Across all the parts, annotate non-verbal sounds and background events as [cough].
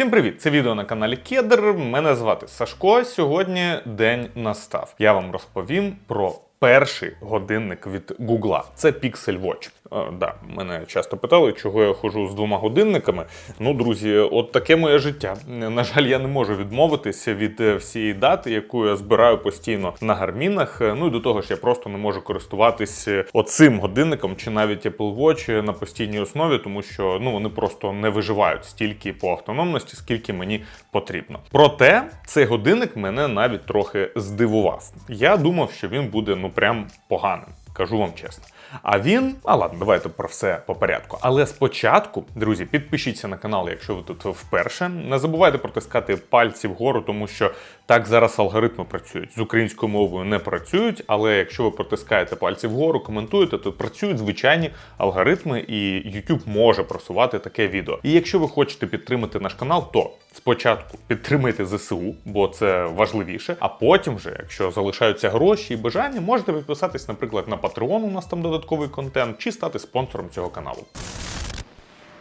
Всім привіт! Це відео на каналі Кедр. Мене звати Сашко. Сьогодні день настав. Я вам розповім про перший годинник від Гугла. Це Pixel Watch. Е, да, мене часто питали, чого я ходжу з двома годинниками. Ну, друзі, от таке моє життя. На жаль, я не можу відмовитися від е, всієї дати, яку я збираю постійно на гармінах. Е, Ну і до того ж, я просто не можу користуватись е, оцим годинником чи навіть Apple Watch на постійній основі, тому що ну вони просто не виживають стільки по автономності, скільки мені потрібно. Проте цей годинник мене навіть трохи здивував. Я думав, що він буде ну прям поганим. Кажу вам чесно. А він, а ладно, давайте про все по порядку. Але спочатку, друзі, підпишіться на канал, якщо ви тут вперше. Не забувайте протискати пальці вгору, тому що так зараз алгоритми працюють. З українською мовою не працюють, але якщо ви протискаєте пальці вгору, коментуєте, то працюють звичайні алгоритми, і YouTube може просувати таке відео. І якщо ви хочете підтримати наш канал, то спочатку підтримайте ЗСУ, бо це важливіше. А потім, вже, якщо залишаються гроші і бажання, можете підписатись, наприклад, на Patreon, у нас там додатковий контент, чи стати спонсором цього каналу.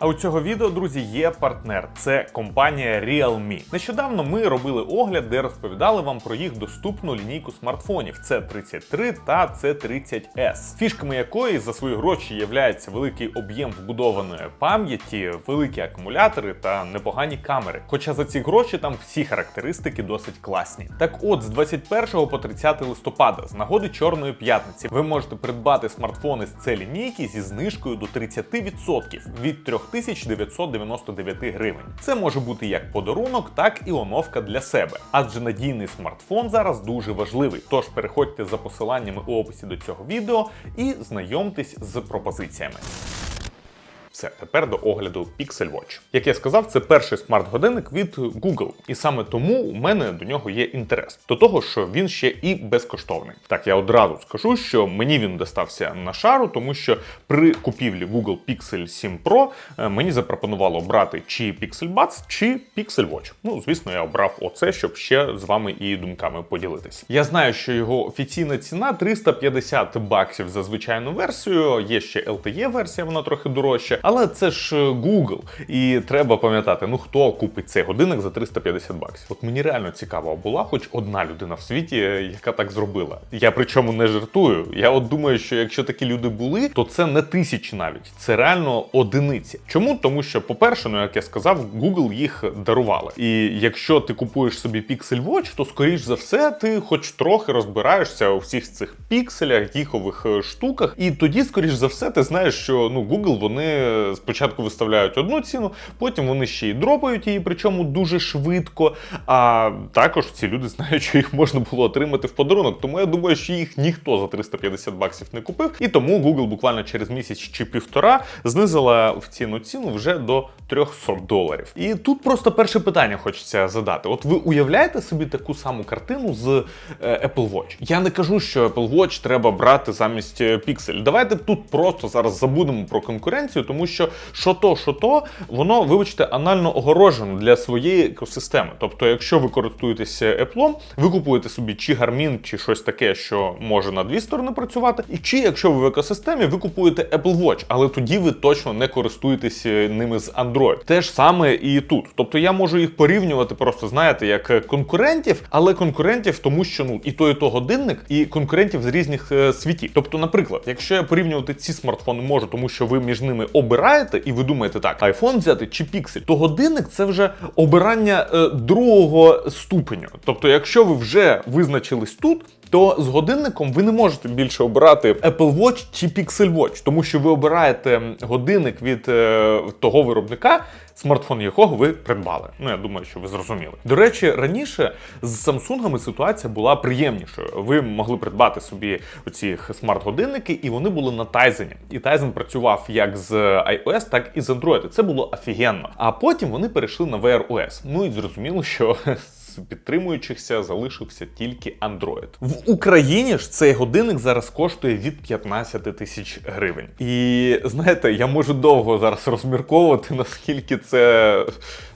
А у цього відео, друзі, є партнер. Це компанія Realme. Нещодавно ми робили огляд, де розповідали вам про їх доступну лінійку смартфонів C33 та C30S, фішками якої за свої гроші являється великий об'єм вбудованої пам'яті, великі акумулятори та непогані камери. Хоча за ці гроші там всі характеристики досить класні. Так от, з 21 по 30 листопада, з нагоди Чорної п'ятниці, ви можете придбати смартфони з C лінійки зі знижкою до 30% від 3 3999 гривень. Це може бути як подарунок, так і оновка для себе. Адже надійний смартфон зараз дуже важливий. Тож переходьте за посиланнями у описі до цього відео і знайомтесь з пропозиціями. Все, тепер до огляду Pixel Watch. Як я сказав, це перший смарт-годинник від Google, і саме тому у мене до нього є інтерес. До того, що він ще і безкоштовний. Так, я одразу скажу, що мені він достався на шару, тому що при купівлі Google Pixel 7 Pro е, мені запропонувало брати чи Pixel Buds, чи Pixel Watch. Ну, звісно, я обрав оце, щоб ще з вами і думками поділитись. Я знаю, що його офіційна ціна 350 баксів за звичайну версію. Є ще LTE версія, вона трохи дорожча. Але це ж е, Google, і треба пам'ятати, ну хто купить цей годинник за 350 баксів. От мені реально цікаво, була хоч одна людина в світі, е, яка так зробила. Я причому не жартую. Я от думаю, що якщо такі люди були, то це не тисячі навіть, це реально одиниці. Чому? Тому що, по-перше, ну як я сказав, Google їх дарували. І якщо ти купуєш собі Pixel Watch, то скоріш за все ти хоч трохи розбираєшся у всіх цих пікселях, їхових е, штуках, і тоді, скоріш за все, ти знаєш, що ну Google вони спочатку виставляють одну ціну, потім вони ще й дропають її, причому дуже швидко. А також ці люди знають, що їх можна було отримати в подарунок. Тому я думаю, що їх ніхто за 350 баксів не купив. І тому Google буквально через місяць чи півтора знизила в ціну ціну вже до 300 доларів. І тут просто перше питання хочеться задати: от ви уявляєте собі таку саму картину з е, Apple Watch? Я не кажу, що Apple Watch треба брати замість е, Pixel. Давайте тут просто зараз забудемо про конкуренцію, тому що що то, що то, воно, вибачте, анально огорожено для своєї екосистеми. Тобто, якщо ви користуєтеся Apple, ви купуєте собі чи Garmin, чи щось таке, що може на дві сторони працювати, і чи якщо ви в екосистемі, ви купуєте Apple Watch, але тоді ви точно не користуєтеся ними з Android. Те ж саме і тут. Тобто я можу їх порівнювати, просто знаєте, як конкурентів, але конкурентів, тому що ну і то, і то годинник, і конкурентів з різних е, світів. Тобто, наприклад, якщо я порівнювати ці смартфони можу, тому що ви між ними обираєте, і ви думаєте, так, iPhone взяти чи Pixel, то годинник це вже обирання е, другого ступеню. Тобто, якщо ви вже визначились тут. То з годинником ви не можете більше обирати Apple Watch чи Pixel Watch, тому що ви обираєте годинник від е, того виробника, смартфон якого ви придбали. Ну я думаю, що ви зрозуміли. До речі, раніше з Samsung ситуація була приємнішою. Ви могли придбати собі оці смарт-годинники, і вони були на Тайзені. І Тайзен працював як з iOS, так і з Android. Це було офігенно. А потім вони перейшли на VROS. OS. Ну і зрозуміло, що [laughs] з підтримуючихся залишився тільки Android. В Україні ж цей годинник зараз коштує від 15 тисяч гривень. І знаєте, я можу довго зараз розмірковувати, наскільки це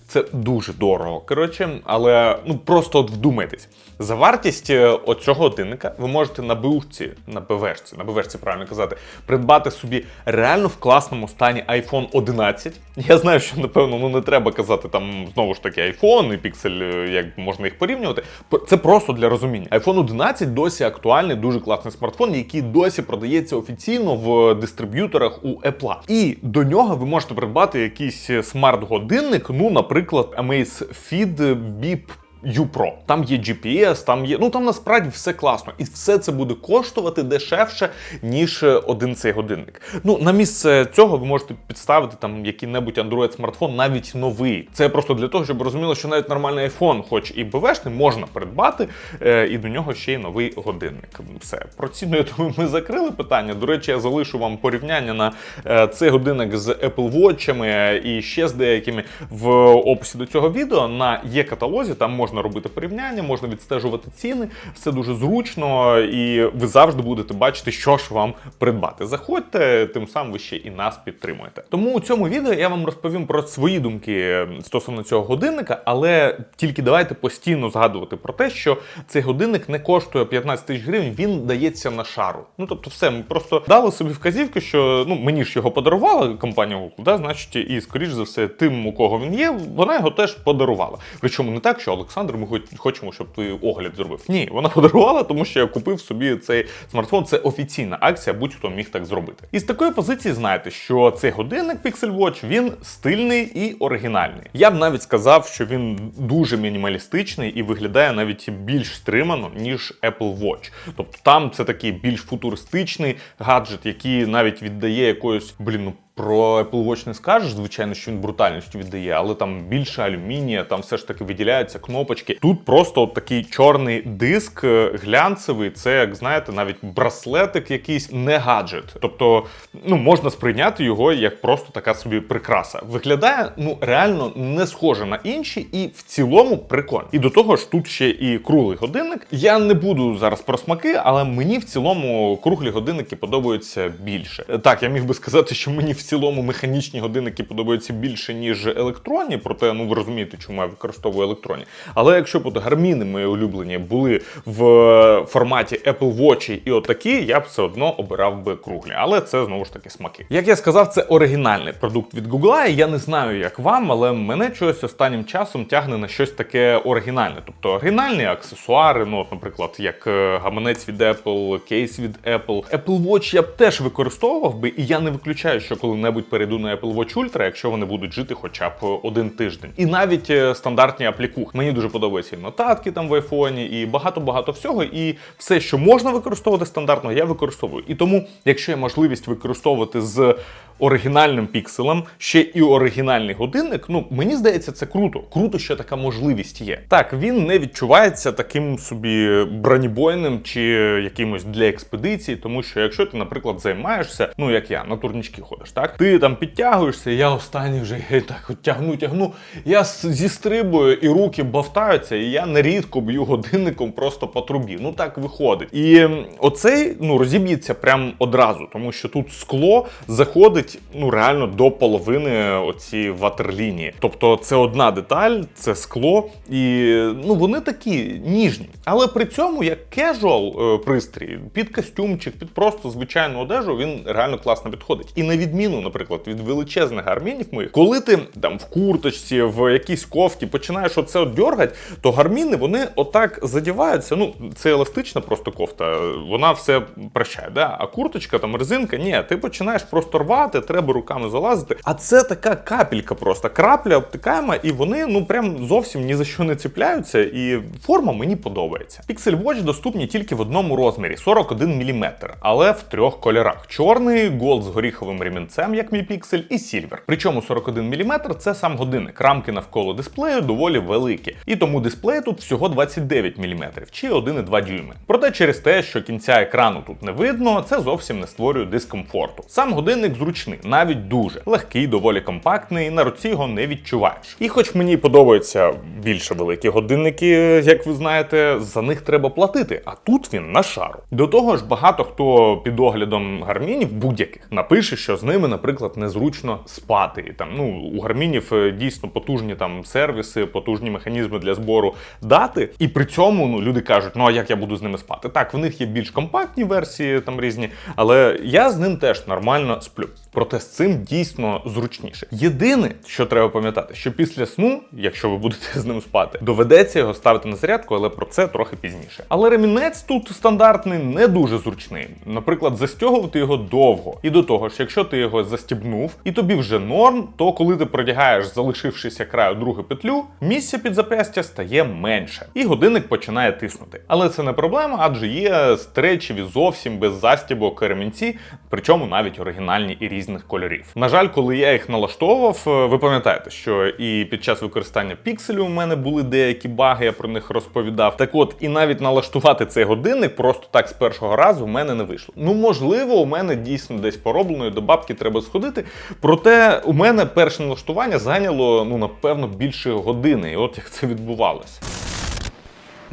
Це дуже дорого. Коротше, але ну просто от вдумайтесь. За вартість е, оцього годинника ви можете на бушці, на БВшці, на БВшці правильно казати, придбати собі реально в класному стані iPhone 11. Я знаю, що напевно ну не треба казати там знову ж таки iPhone і Pixel, е, як можна їх порівнювати. Це просто для розуміння. iPhone 11 досі актуальний, дуже класний смартфон, який досі продається офіційно в дистриб'юторах у Apple. І до нього ви можете придбати якийсь смарт-годинник, ну, наприклад, Amazfit Beep Pro. Там є GPS, там є. Ну там насправді все класно. І все це буде коштувати дешевше, ніж е, один цей годинник. Ну, на місце цього ви можете підставити там який-небудь Android смартфон, навіть новий. Це просто для того, щоб розуміло, що навіть нормальний iPhone, хоч і БВшний, можна придбати, е, і до нього ще й новий годинник. Все. Про ціну, я думаю, ми закрили питання. До речі, я залишу вам порівняння на е, цей годинник з Apple Watch'ами і ще з деякими в описі до цього відео. На є каталозі, там можна робити порівняння, можна відстежувати ціни. Все дуже зручно, і ви завжди будете бачити, що ж вам придбати. Заходьте, тим самим ви ще і нас підтримуєте. Тому у цьому відео я вам розповім про свої думки стосовно цього годинника, але тільки давайте постійно згадувати про те, що цей годинник не коштує 15 тисяч гривень, він дається на шару. Ну тобто, все, ми просто дали собі вказівки, що ну мені ж його подарувала компанія Google, да, значить, і скоріш за все, тим, у кого він є, вона його теж подарувала. Причому не так, що Олександр, ми хочемо, щоб ти огляд зробив. Ні, вона подарувала, тому що я купив собі цей смартфон. Це офіційна акція, будь-хто міг так зробити. І з такої позиції знаєте, що цей годинник Pixel Watch він стильний і оригінальний. Я б навіть сказав, що він дуже мінімалістичний і виглядає навіть більш стримано, ніж Apple Watch. Тобто там це такий більш футуристичний гаджет, який навіть віддає якоюсь, блін, ну про Apple Watch не скажеш, звичайно, що він брутальністю віддає, але там більше алюмінія, там все ж таки виділяються кнопочки. Тут просто от такий чорний диск е, глянцевий. Це, як знаєте, навіть браслетик якийсь не гаджет. Тобто, ну можна сприйняти його як просто така собі прикраса. Виглядає ну реально не схоже на інші, і в цілому прикольно. І до того ж, тут ще і круглий годинник. Я не буду зараз про смаки, але мені в цілому круглі годинники подобаються більше. Е, Так, я міг би сказати, що мені в цілому механічні годинники подобаються більше, ніж електронні, проте ну ви розумієте, чому я використовую електронні. Але якщо б от гарміни мої улюблені були в е, форматі Apple Watch і отакі, я б все одно обирав би круглі. Але це знову ж таки смаки. Як я сказав, це оригінальний продукт від Google, я не знаю, як вам, але мене чогось останнім часом тягне на щось таке оригінальне. Тобто оригінальні аксесуари, ну, от, наприклад, як е, гаманець від Apple, кейс від Apple. Apple Watch я б теж використовував би, і я не виключаю, що коли-небудь перейду на Apple Watch Ultra, якщо вони будуть жити хоча б один тиждень. І навіть е, стандартні аплікух. Мені дуже подобаються і нотатки там в айфоні, і багато-багато всього. І все, що можна використовувати стандартно, я використовую. І тому, якщо є можливість використовувати з оригінальним пікселем, ще і оригінальний годинник, ну мені здається, це круто. Круто, що така можливість є. Так, він не відчувається таким собі бронебойним чи якимось для експедиції, тому що якщо ти, наприклад, займаєшся, ну як я, на турнічки ходиш, так ти там підтягуєшся, я останній вже я так от тягну, тягну. Я зістрибую і руки бавтаються, і я нерідко б'ю годинником просто по трубі. Ну так виходить. І оцей ну розіб'ється прям одразу, тому що тут скло заходить ну реально до половини оці ватерлінії. Тобто це одна деталь, це скло, і ну вони такі ніжні. Але при цьому як кежуал пристрій, під костюмчик, під просто звичайну одежу, він реально класно підходить. І на відміну, наприклад, від величезних гармінів моїх, коли ти там в курточці, в якійсь кофті починаєш оце от дьоргать, то гарміни вони отак задіваються. Ну, це еластична просто кофта, вона все прощає. Да? А курточка, там резинка, ні, ти починаєш просто рвати, треба руками залазити. А це така капелька просто, крапля обтикаєма, і вони ну прям зовсім ні за що не ціпляються. І форма мені подобається. Pixel Watch доступні тільки в одному розмірі 41 мм, але в трьох кольорах: чорний, голд з горіховим ремінцем, як мій Pixel, і сільвер. Причому 41 мм це сам годинник. Рамки навколо дисплею доволі великі. І тому дисплей тут всього 29 мм чи 1,2 дюйми. Проте через те, що кінця екрану тут не видно, це зовсім не створює дискомфорту. Сам годинник зручний, навіть дуже легкий, доволі компактний, на руці його не відчуваєш. І хоч мені подобаються більше великі годинники, як ви знаєте, за них треба платити, а тут він на шару. До того ж, багато хто під оглядом гармінів будь-яких напише, що з ними наприклад, незручно спати. І Там ну у гармінів е, дійсно потужні там сервіси, потужні механізми для збору дати. І при цьому ну люди кажуть, ну а як я буду з ними спати? Так, в них є більш компактні версії, там різні, але я з ним теж нормально сплю. Проте з цим дійсно зручніше. Єдине, що треба пам'ятати, що після сну, якщо ви будете з ним спати, доведеться його ставити на зарядку, але про це трохи пізніше. Але ремінець тут стандартний не дуже зручний. Наприклад, застягувати його довго. І до того ж, якщо ти його застібнув і тобі вже норм, то коли ти продягаєш, залишившися краю другу петлю, місця під зап'ястя стає менше, і годинник починає тиснути. Але це не проблема, адже є стречеві зовсім без застібок ремінці, причому навіть оригінальні і різних кольорів. На жаль, коли я їх налаштовував, е, ви пам'ятаєте, що і під час використання пікселю у мене були деякі баги, я про них розповідав. Так от, і навіть налаштувати цей годинник просто так з першого разу в мене не вийшло. Ну, можливо, у мене дійсно десь пороблено, і до бабки треба сходити. Проте у мене перше налаштування зайняло, ну, напевно, більше години. І от як це відбувалося.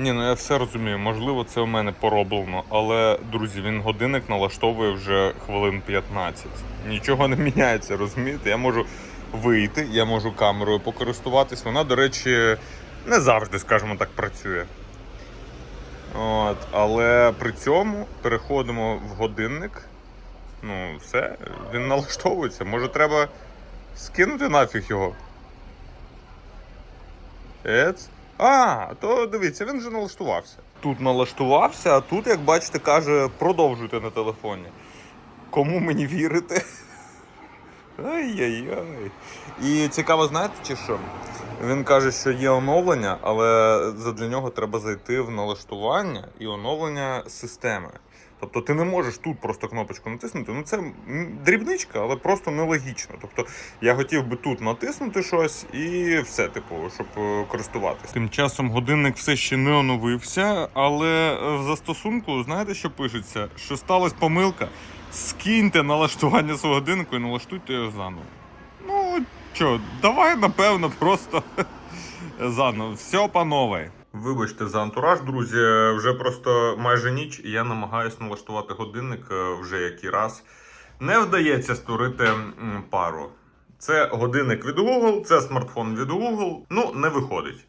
Ні, ну я все розумію. Можливо, це у мене пороблено, але друзі, він годинник налаштовує вже хвилин 15. Нічого не міняється, розумієте? Я можу вийти, я можу камерою покористуватись. Вона, до речі, не завжди, скажімо так, працює. От, але при цьому переходимо в годинник. Ну, все, він налаштовується. Може, треба скинути нафіг його. Ец. А, то дивіться, він вже налаштувався. Тут налаштувався, а тут, як бачите, каже, продовжуйте на телефоні. Кому мені вірити? [laughs] Ай-яй-яй. І цікаво, знаєте, чи що? Він каже, що є оновлення, але для нього треба зайти в налаштування і оновлення системи. Тобто ти не можеш тут просто кнопочку натиснути. Ну це дрібничка, але просто нелогічно. Тобто я хотів би тут натиснути щось і все, типу, щоб е, користуватися. Тим часом годинник все ще не оновився, але е, в застосунку, знаєте, що пишеться? Що сталася помилка? Скиньте налаштування свого годиннику і налаштуйте його заново. Що, давай, напевно, просто [laughs] заново. Все по новій. Вибачте за антураж, друзі. Вже просто майже ніч, і я намагаюся налаштувати годинник е, вже який раз. Не вдається створити пару. Це годинник від Google, це смартфон від Google. Ну, не виходить.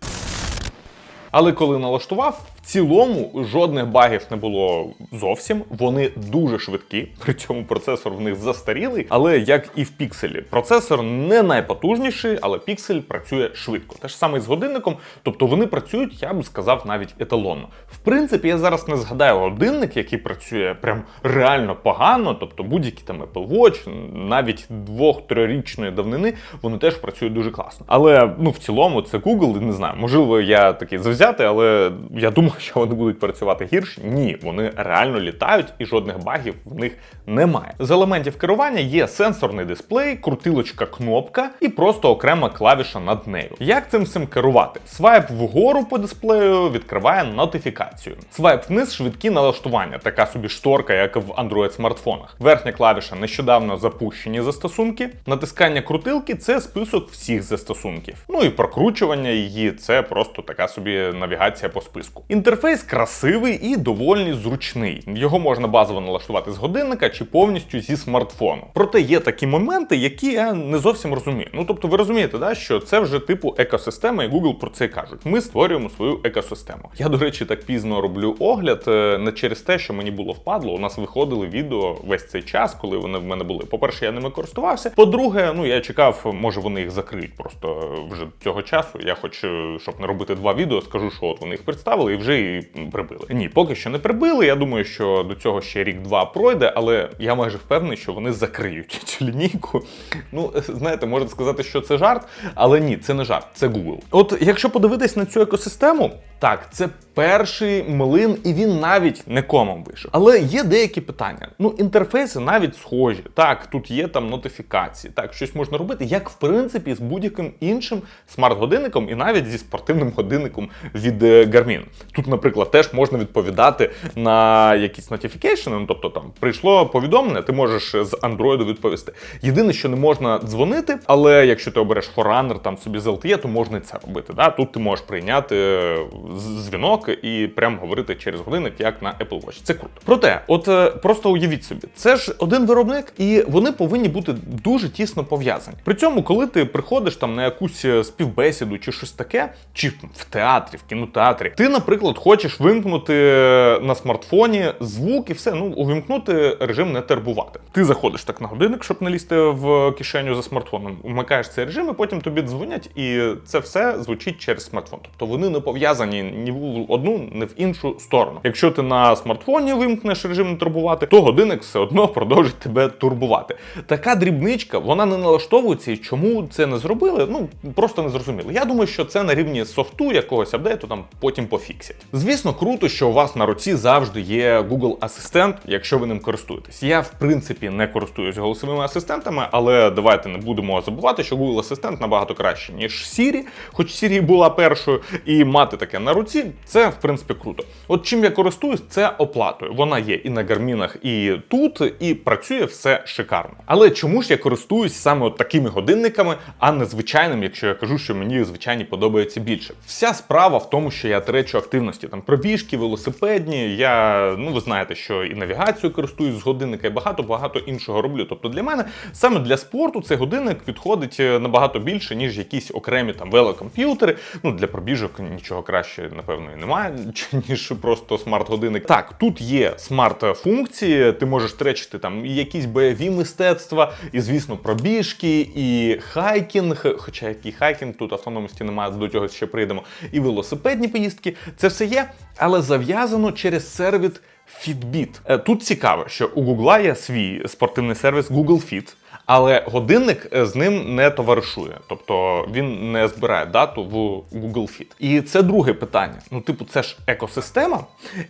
Але коли налаштував, цілому жодних багів не було зовсім. Вони дуже швидкі, при цьому процесор в них застарілий, але як і в пікселі, процесор не найпотужніший, але піксель працює швидко. Те ж саме з годинником, тобто вони працюють, я б сказав, навіть еталонно. В принципі, я зараз не згадаю годинник, який працює прям реально погано, тобто будь-які там Apple Watch, навіть двох-трирічної давнини, вони теж працюють дуже класно. Але ну в цілому це Google, не знаю, можливо, я такий завзятий, але я думаю, що вони будуть працювати гірше. Ні, вони реально літають і жодних багів в них немає. З елементів керування є сенсорний дисплей, крутилочка, кнопка і просто окрема клавіша над нею. Як цим всім керувати? Свайп вгору по дисплею відкриває нотифікацію. Свайп вниз швидкі налаштування, така собі шторка, як в Android смартфонах. Верхня клавіша нещодавно запущені застосунки. Натискання крутилки це список всіх застосунків. Ну і прокручування її це просто така собі навігація по списку. Інтерфейс красивий і доволі зручний. Його можна базово налаштувати з годинника чи повністю зі смартфону. Проте є такі моменти, які я не зовсім розумію. Ну тобто, ви розумієте, да, що це вже типу екосистема, і Google про це кажуть. Ми створюємо свою екосистему. Я, до речі, так пізно роблю огляд не через те, що мені було впадло. У нас виходили відео весь цей час, коли вони в мене були. По-перше, я ними користувався. По-друге, ну я чекав, може вони їх закриють просто вже цього часу. Я хоч, е, щоб не робити два відео, скажу, що от вони їх представили і вже і прибили. Ні, поки що не прибили. Я думаю, що до цього ще рік-два пройде, але я майже впевнений, що вони закриють цю лінійку. Ну, знаєте, можна сказати, що це жарт, але ні, це не жарт, це Google. От якщо подивитись на цю екосистему, так, це перший млин, і він навіть не комом вийшов. Але є деякі питання. Ну, інтерфейси навіть схожі. Так, тут є там нотифікації, так, щось можна робити, як в принципі з будь-яким іншим смарт-годинником і навіть зі спортивним годинником від е, Garmin. Тут, наприклад, теж можна відповідати на якісь нотифікейшени, ну, тобто там прийшло повідомлення, ти можеш з Android відповісти. Єдине, що не можна дзвонити, але якщо ти обереш Forerunner там собі з LTE, то можна і це робити. Да? Тут ти можеш прийняти е, дзвінок дзвінок і прям говорити через годинник, як на Apple Watch. Це круто. Проте, от е, просто уявіть собі, це ж один виробник, і вони повинні бути дуже тісно пов'язані. При цьому, коли ти приходиш там на якусь е, співбесіду чи щось таке, чи в театрі, в кінотеатрі, ти, наприклад, хочеш вимкнути е, на смартфоні звук і все, ну увімкнути режим не тербувати. Ти заходиш так на годинник, щоб не лізти в кишеню за смартфоном, вмикаєш цей режим, і потім тобі дзвонять, і це все звучить через смартфон. Тобто вони не пов'язані ні в одну, ні в іншу сторону. Якщо ти на смартфоні вимкнеш режим не турбувати, то годинник все одно продовжить тебе турбувати. Така дрібничка, вона не налаштовується, і чому це не зробили? Ну просто не зрозуміло. Я думаю, що це на рівні софту якогось апдейту, там потім пофіксять. Звісно, круто, що у вас на руці завжди є Google Асистент, якщо ви ним користуєтесь. Я в принципі не користуюсь голосовими асистентами, але давайте не будемо забувати, що Google Асистент набагато краще, ніж Siri, хоч Siri була першою, і мати таке на руці, це в принципі круто. От чим я користуюсь, це оплатою. Вона є і на гармінах, і тут, і працює все шикарно. Але чому ж я користуюсь саме от такими годинниками, а не звичайним, якщо я кажу, що мені звичайні подобаються більше? Вся справа в тому, що я тречу активності, там пробіжки, велосипедні. Я ну ви знаєте, що і навігацію користуюсь з годинника, і багато багато іншого роблю. Тобто для мене саме для спорту цей годинник підходить е, набагато більше, ніж якісь окремі там велокомп'ютери. Ну для пробіжок нічого краще, напевно, і немає, [laughs] ніж просто смарт-годинник. Так, тут є смарт-функції, ти можеш тречити там і якісь бойові мистецтва, і звісно, пробіжки, і хайкінг. Хоча який хайкінг, тут автономності немає, до цього ще прийдемо. І велосипедні поїздки. Це все є, але зав'язано через сервіс Fitbit. Е, Тут цікаво, що у Google є свій спортивний сервіс Google Fit. Але годинник е, з ним не товаришує, тобто він не збирає дату в Google Fit. І це друге питання. Ну, типу, це ж екосистема,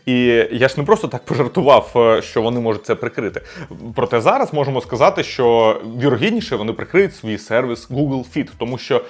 і я ж не просто так пожартував, е, що вони можуть це прикрити. Проте зараз можемо сказати, що вірогідніше вони прикриють свій сервіс Google Fit, тому що.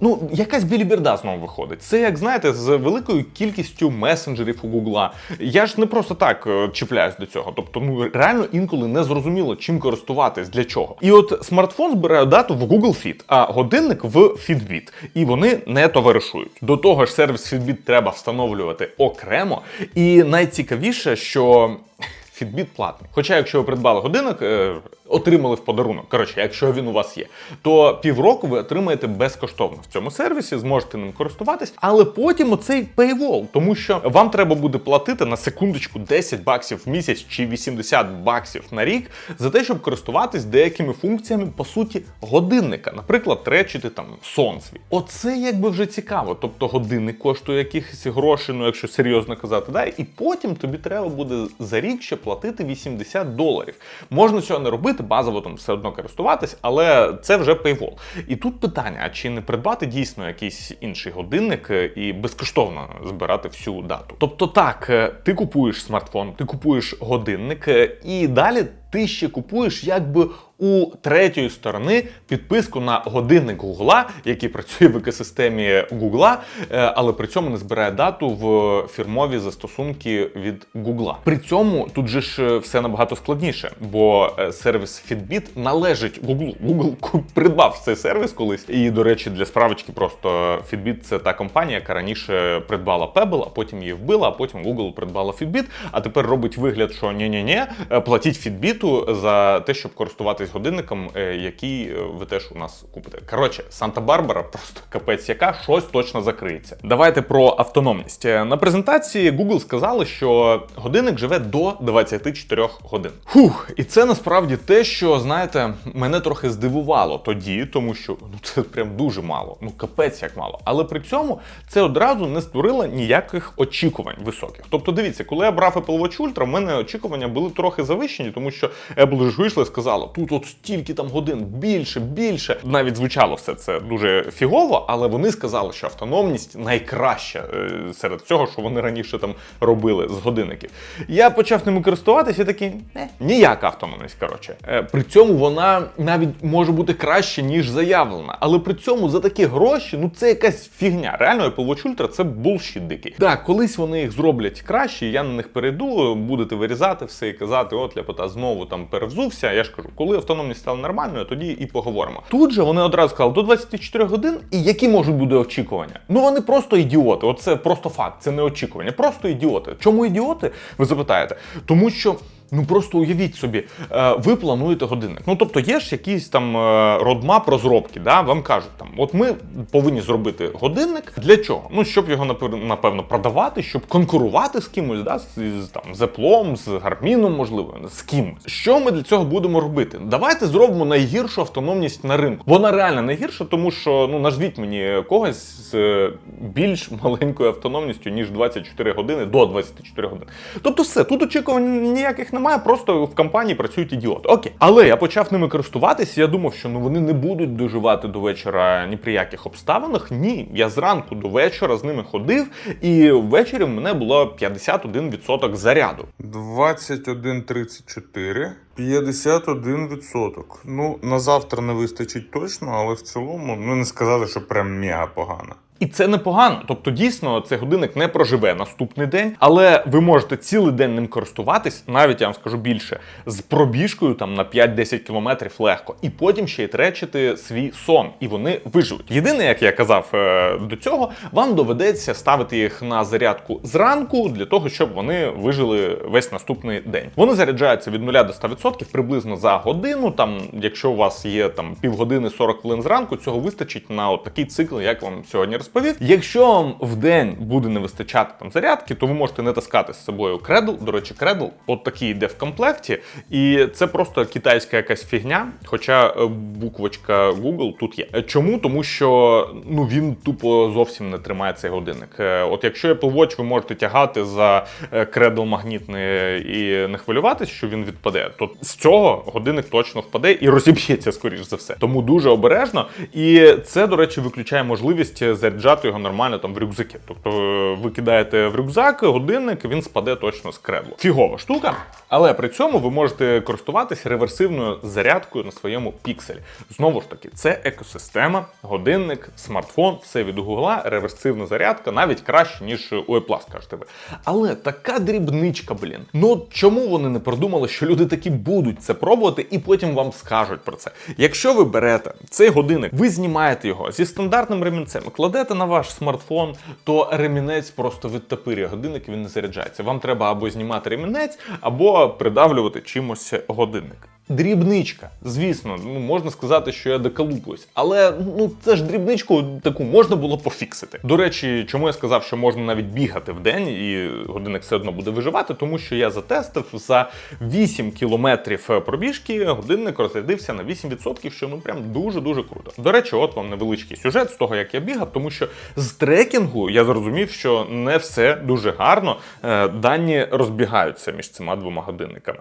Ну, якась біліберда знову виходить. Це, як знаєте, з великою кількістю месенджерів у Гугла. Я ж не просто так е, чіпляюсь до цього. Тобто, ну реально інколи не зрозуміло, чим користуватись, для чого. І от смартфон збирає дату в Google Fit, а годинник в Fitbit. І вони не товаришують. До того ж, сервіс Fitbit треба встановлювати окремо. І найцікавіше, що. [laughs] Fitbit платний. Хоча, якщо ви придбали годинник, е, отримали в подарунок. Коротше, якщо він у вас є, то півроку ви отримаєте безкоштовно в цьому сервісі, зможете ним користуватись, але потім оцей paywall, тому що вам треба буде платити на секундочку 10 баксів в місяць чи 80 баксів на рік за те, щоб користуватись деякими функціями, по суті, годинника. Наприклад, тречити там сон свій. Оце якби вже цікаво. Тобто годинник коштує якихось грошей, ну якщо серйозно казати, да, і потім тобі треба буде за рік ще платити 80 доларів. Можна цього не робити, базово там все одно користуватись, але це вже пейвол. І тут питання: а чи не придбати дійсно якийсь інший годинник е, і безкоштовно збирати всю дату? Тобто, так, е, ти купуєш смартфон, ти купуєш годинник, е, і далі ти ще купуєш якби у третьої сторони підписку на годинник Гугла, який працює в екосистемі Гугла, е, але при цьому не збирає дату в фірмові застосунки від Гугла. При цьому тут же ж е, все набагато складніше, бо е, сервіс Fitbit належить Google. Google придбав цей сервіс колись. І, до речі, для справочки просто Fitbit це та компанія, яка раніше придбала Pebble, а потім її вбила, а потім Google придбала Fitbit, а тепер робить вигляд, що ні-ні-ні, платіть Fitbit за те, щоб користуватись годинником, е, який е, ви теж у нас купите. Коротше, Санта-Барбара [laughs] просто капець, яка щось точно закриється. Давайте про автономність. Е, На презентації Google сказали, що годинник живе до 24 годин. Фух, і це насправді те, що знаєте, мене трохи здивувало тоді, тому що ну це прям дуже мало. Ну капець як мало. Але при цьому це одразу не створило ніяких очікувань високих. Тобто, дивіться, коли я брав Apple Watch Ultra, в мене очікування були трохи завищені, тому що Apple ж вийшла і сказала, тут от стільки там годин, більше, більше. Навіть звучало все це дуже фігово, але вони сказали, що автономність найкраща е, серед цього, що вони раніше там робили з годинників. Я почав ними користуватися такий, не, ніяка автономність. Коротше, Е, при цьому вона навіть може бути краще, ніж заявлена. Але при цьому за такі гроші, ну це якась фігня. Реально, Apple Watch Ultra це булшіт дикий. Так, колись вони їх зроблять краще, я на них перейду, будете вирізати все і казати, от ляпота знову знову там перевзувся. Я ж кажу, коли автономність стала нормальною, тоді і поговоримо. Тут же вони одразу сказали до 24 годин, і які можуть бути очікування? Ну вони просто ідіоти. Оце просто факт, це не очікування, просто ідіоти. Чому ідіоти? Ви запитаєте? Тому що. Ну просто уявіть собі, е, ви плануєте годинник. Ну тобто є ж якийсь там е, родмап розробки, да? вам кажуть, там, от ми повинні зробити годинник. Для чого? Ну, щоб його напевно продавати, щоб конкурувати з кимось, да? з, там, з Apple, з Гарміном, можливо, з кимось. Що ми для цього будемо робити? Давайте зробимо найгіршу автономність на ринку. Вона реально найгірша, тому що ну назвіть мені когось з е, більш маленькою автономністю, ніж 24 години до 24 годин. Тобто, все, тут очікувань ніяких немає, просто в компанії працюють ідіоти. Окей. Але я почав ними користуватися. Я думав, що ну вони не будуть доживати до вечора ні при яких обставинах. Ні, я зранку до вечора з ними ходив, і ввечері в мене було 51% заряду. 21.34, 51%. Ну, на завтра не вистачить точно, але в цілому, ну не сказати, що прям мега погано. І це непогано. Тобто, дійсно, цей годинник не проживе наступний день, але ви можете цілий день ним користуватись, навіть я вам скажу більше, з пробіжкою там на 5-10 кілометрів легко, і потім ще й тречити свій сон, і вони виживуть. Єдине, як я казав е, до цього, вам доведеться ставити їх на зарядку зранку для того, щоб вони вижили весь наступний день. Вони заряджаються від 0 до 100% приблизно за годину. Там, якщо у вас є там півгодини 40 хвилин зранку, цього вистачить на от такий цикл, як вам сьогодні розповів. Якщо вам в день буде не вистачати там зарядки, то ви можете не таскати з собою кредл. До речі, кредл от такий йде в комплекті, і це просто китайська якась фігня. Хоча е, буквочка Google тут є. Е, Чому? Тому що ну він тупо зовсім не тримає цей годинник. Е, От якщо Apple Watch ви можете тягати за кредл магнітний і не хвилюватись, що він відпаде, то з цього годинник точно впаде і розіб'ється, скоріш за все. Тому дуже обережно. І це, до речі, виключає можливість заряджати його нормально там в рюкзаки. Тобто е, ви кидаєте в рюкзак годинник, він спаде точно з кредлу. Фігова штука, але при цьому ви можете користуватися реверсивною зарядкою на своєму пікселі. Знову ж таки, це екосистема, годинник, смартфон, все від Гугла, реверсивна зарядка, навіть краще, ніж у Apple, скажете ви. Але така дрібничка, блін. Ну чому вони не продумали, що люди такі будуть це пробувати і потім вам скажуть про це? Якщо ви берете цей годинник, ви знімаєте його зі стандартним ремінцем, кладете на ваш смартфон, то ремінець просто відтопирює годинник, і він не заряджається. Вам треба або знімати ремінець, або придавлювати чимось годинник. Дрібничка, звісно, ну можна сказати, що я доколупуюсь, але ну це ж дрібничку таку можна було пофіксити. До речі, чому я сказав, що можна навіть бігати в день і годинник все одно буде виживати, тому що я затестив за 8 кілометрів пробіжки, годинник розрядився на 8%, що ну прям дуже дуже круто. До речі, от вам невеличкий сюжет з того, як я бігав, тому що з трекінгу я зрозумів, що не все дуже гарно. Е, Дані розбігаються між цими двома годинниками.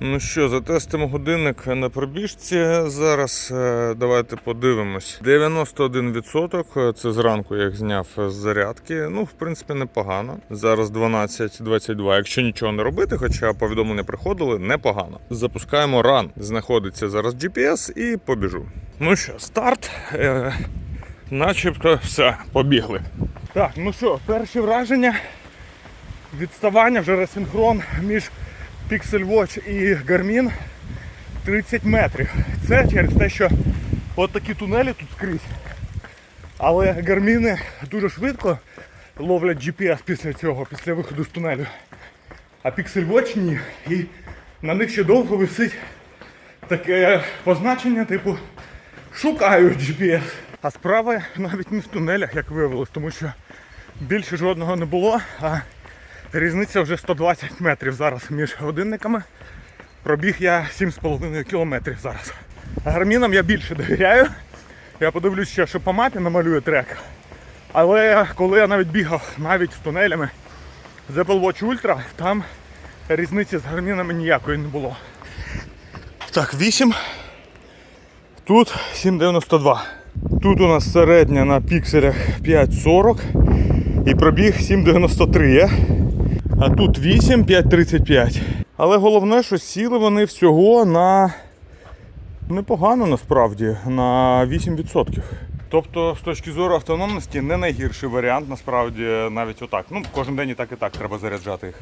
Ну що, затестимо годинник на пробіжці. Зараз е, давайте подивимось. 91% це зранку я зняв з зарядки. Ну, в принципі, непогано. Зараз 12.22. Якщо нічого не робити, хоча повідомлення приходили, непогано. Запускаємо ран. Знаходиться зараз GPS і побіжу. Ну що, старт. Е, начебто все, побігли. Так, ну що, перші враження. Відставання вже ресинхрон між Pixel Watch і Garmin 30 метрів. Це через те, що от такі тунелі тут скрізь. Але гарміни дуже швидко ловлять GPS після цього, після виходу з тунелю. А Pixel Watch ні. І на них ще довго висить таке позначення, типу шукаю GPS. А справа навіть не в тунелях, як виявилось, тому що більше жодного не було. А Різниця вже 120 метрів зараз між годинниками. Пробіг я 7,5 кілометрів зараз. Гармінам я більше довіряю. Я подивлюсь ще, що по мапі намалює трек. Але коли я навіть бігав навіть з тунелями з Apple Watch Ultra, там різниці з гармінами ніякої не було. Так, 8. Тут 7,92. Тут у нас середня на пікселях 5,40 і пробіг 7,93 є. А тут 8, 5,35. Але головне, що сіли вони всього на непогано насправді, на 8%. Тобто, з точки зору автономності, не найгірший варіант, насправді, навіть отак. Ну, кожен день і так і так треба заряджати їх.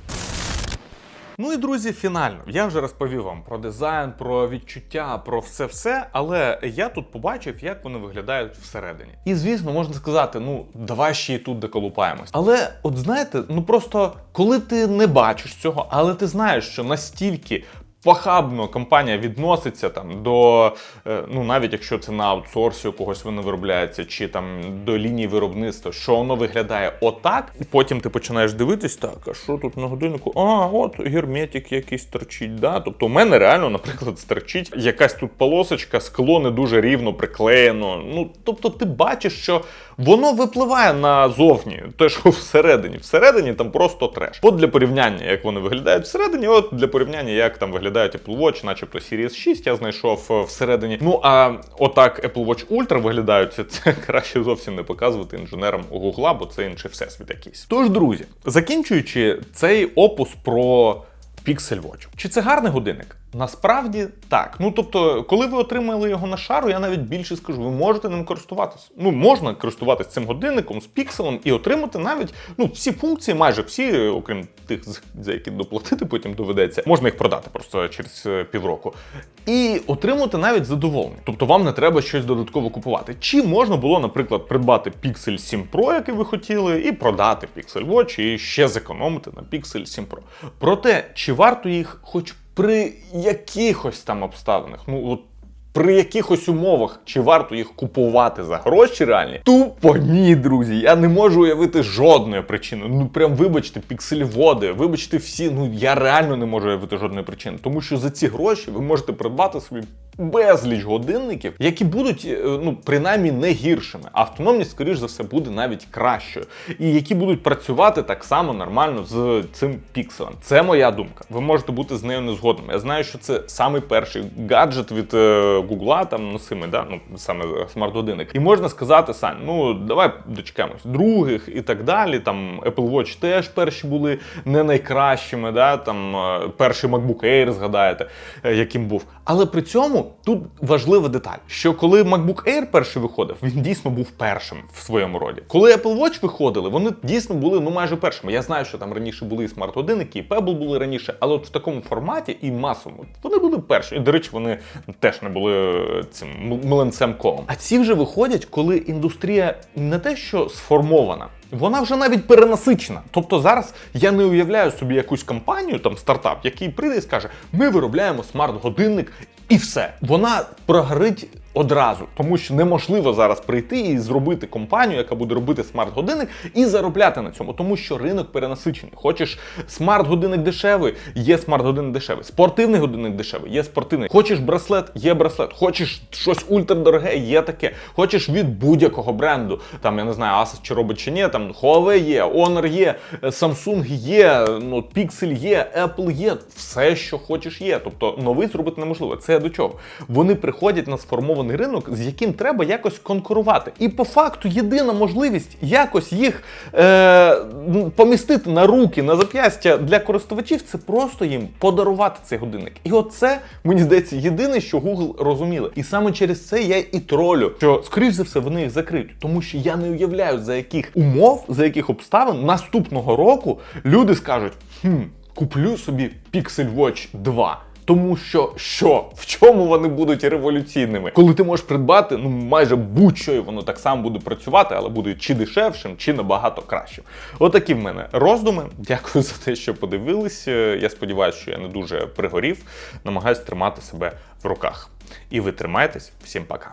Ну і друзі, фінально. Я вже розповів вам про дизайн, про відчуття, про все все. Але я тут побачив, як вони виглядають всередині. І звісно, можна сказати, ну давай ще й тут доколупаємось. Але от знаєте, ну просто коли ти не бачиш цього, але ти знаєш, що настільки. Похабно компанія відноситься там до, е, ну навіть якщо це на аутсорсі у когось воно виробляється, чи там до лінії виробництва, що воно виглядає отак, потім ти починаєш дивитись, так, а що тут на годиннику? А, от герметик якийсь торчить. Да? Тобто, у мене реально, наприклад, стерчить якась тут полосочка, скло не дуже рівно приклеєно. Ну, тобто, ти бачиш, що воно випливає назовні, те, що всередині. Всередині там просто треш. От для порівняння, як вони виглядають всередині, от для порівняння, як там виглядають Apple Watch, начебто Series 6, я знайшов е, всередині. Ну а отак Apple Watch Ultra виглядають, це краще зовсім не показувати інженерам Гугла, бо це інший всесвіт якийсь. Тож, друзі, закінчуючи цей опус про Pixel Watch. Чи це гарний годинник? Насправді так. Ну тобто, коли ви отримали його на шару, я навіть більше скажу, ви можете ним користуватися. Ну, можна користуватися цим годинником з пікселем і отримати навіть ну, всі функції, майже всі, окрім тих, за які доплатити потім доведеться, можна їх продати просто через е, півроку. І отримати навіть задоволення. Тобто вам не треба щось додатково купувати. Чи можна було, наприклад, придбати Pixel 7 Pro, який ви хотіли, і продати Pixel Watch і ще зекономити на Pixel 7 Pro. Проте, чи варто їх хоч при якихось там обставинах, ну от при якихось умовах, чи варто їх купувати за гроші реальні? Тупо ні, друзі. Я не можу уявити жодної причини. Ну прям вибачте, піксельводи, вибачте всі. Ну я реально не можу уявити жодної причини. Тому що за ці гроші ви можете придбати собі безліч годинників, які будуть е, ну принаймні не гіршими. Автономність, скоріш за все, буде навіть кращою, і які будуть працювати так само нормально з цим пікселем. Це моя думка. Ви можете бути з нею не згодним. Я знаю, що це самий перший гаджет від е, Гугла, там носими, да, ну саме смарт-годинник. І можна сказати, Сань, ну давай дочекаємось других і так далі. Там Apple Watch теж перші були не найкращими. Да, там е, перший MacBook Air, згадаєте, яким був. Але при цьому тут важлива деталь, що коли MacBook Air перший виходив, він дійсно був першим в своєму роді. Коли Apple Watch виходили, вони дійсно були ну майже першими. Я знаю, що там раніше були і смарт-годинники, і Pebble були раніше, але от в такому форматі і масовому вони були перші. І, до речі, вони теж не були е, цим млинцем колом. А ці вже виходять, коли індустрія не те, що сформована. Вона вже навіть перенасичена. Тобто зараз я не уявляю собі якусь компанію, там стартап, який прийде і скаже: ми виробляємо смарт-годинник і все. Вона прогорить одразу, тому що неможливо зараз прийти і зробити компанію, яка буде робити смарт-годинник і заробляти на цьому, тому що ринок перенасичений. Хочеш смарт-годинник дешевий, є смарт-годинник дешевий. Спортивний годинник дешевий, є спортивний. Хочеш браслет, є браслет. Хочеш щось ультрадороге, є таке. Хочеш від будь-якого бренду, там я не знаю, Asus чи робить чи ні, там Huawei є, Honor є, Samsung є, ну Pixel є, Apple є, все, що хочеш, є. Тобто новий зробити неможливо. Це до чого? Вони приходять на сформований ринок, з яким треба якось конкурувати. І по факту єдина можливість якось їх е, помістити на руки, на зап'ястя для користувачів, це просто їм подарувати цей годинник. І оце, мені здається, єдине, що Google розуміли. І саме через це я і тролю, що, скоріш за все, вони їх закриють. Тому що я не уявляю, за яких умов, за яких обставин наступного року люди скажуть: хм, куплю собі Pixel Watch 2. Тому що що в чому вони будуть революційними, коли ти можеш придбати ну майже будь-що воно так само буде працювати, але буде чи дешевшим, чи набагато кращим. Отакі в мене роздуми. Дякую за те, що подивились. Е, Я сподіваюся, що я не дуже пригорів. Намагаюсь тримати себе в руках. І ви тримайтесь. Всім пока.